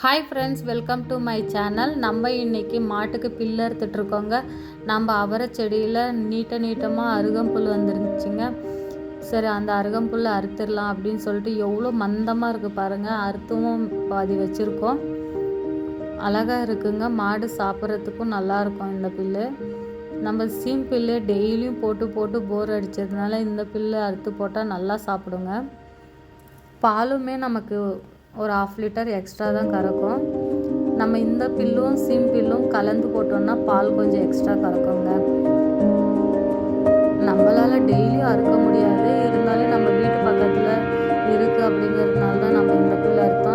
Hi friends welcome to my channel நம்ம இன்றைக்கி மாட்டுக்கு பில்லு அறுத்துட்ருக்கோங்க நம்ம அவரை செடியில் நீட்ட நீட்டமாக அருகம்புல் வந்துருந்துச்சுங்க. சரி அந்த அருகம்புல் அறுத்துடலாம் அப்படின்னு சொல்லிட்டு எவ்வளோ மந்தமாக இருக்குது பாருங்கள் அறுத்தவும் பாதி வச்சுருக்கோம். அழகாக இருக்குங்க. மாடு சாப்பிட்றதுக்கும் நல்லாயிருக்கும் இந்த பில்லு. நம்ம சீம் பில்லு டெய்லியும் போட்டு போட்டு போர் அடித்ததுனால இந்த பில்லு அறுத்து போட்டால் நல்லா சாப்பிடுங்க. பாலுமே நமக்கு ஒரு ஆஃப் லிட்டர் எக்ஸ்ட்ரா தான் கறக்கும். நம்ம இந்த பில்லும் சீம் பில்லும் கலந்து போட்டோம்னா பால் கொஞ்சம் எக்ஸ்ட்ரா கறக்குங்க. நம்மளால் டெய்லியும் அறுக்க முடியாது. இருந்தாலும் நம்ம வீட்டு பக்கத்தில் இருக்குது அப்படிங்கிறதுனால தான் நம்ம இந்த பில் அறுத்தோம்.